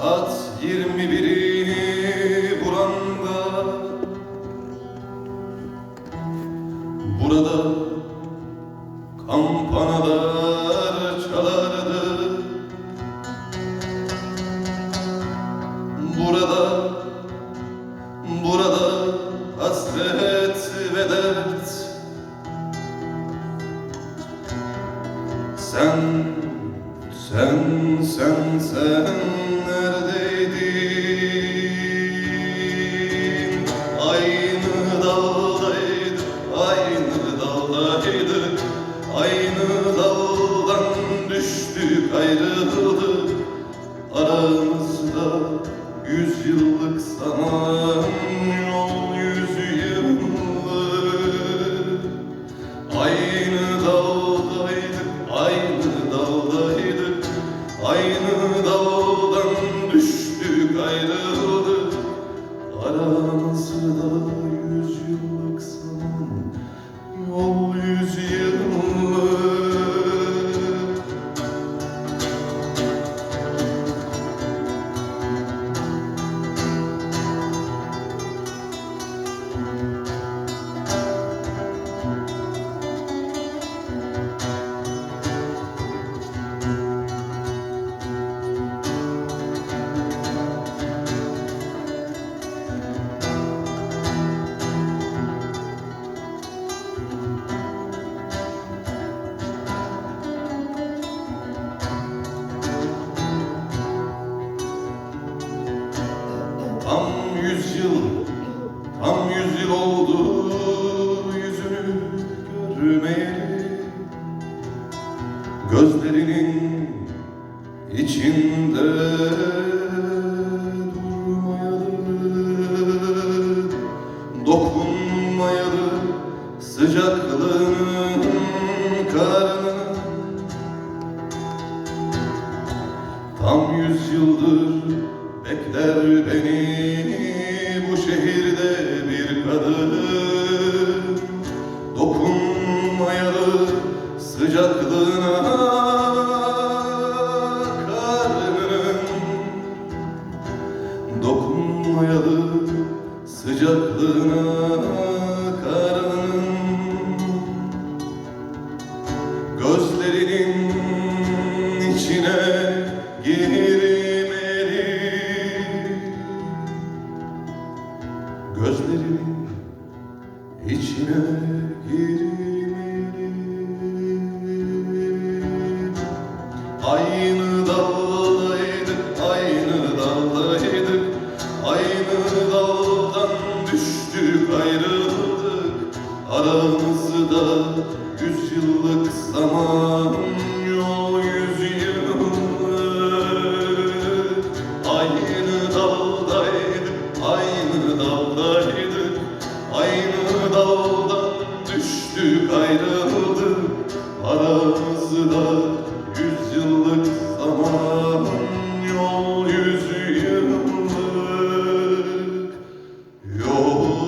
Saat yirmi biri buranda Burada kampanalar çalardı. Burada, burada hasret ve dert. Sen, sen, sen, sen neredeydin? Aynı daldaydı, aynı daldaydı Aynı daldan düştük ayrıldık Aramızda yüz yıllık zaman tam yüz yıl oldu yüzünü görmeyeli. Gözlerinin içinde durmayalı Dokunmayalı sıcaklığın karnına Tam yüz yıldır bekler beni sıcaklığına karnının Dokunmayalı sıcaklığına Yüz yıllık zaman yol yüz Aynı daldaydık, aynı daldaydık Aynı daldan düştük ayrıldık. Aramızda yüz yıllık zaman yol yüz yıllık Yol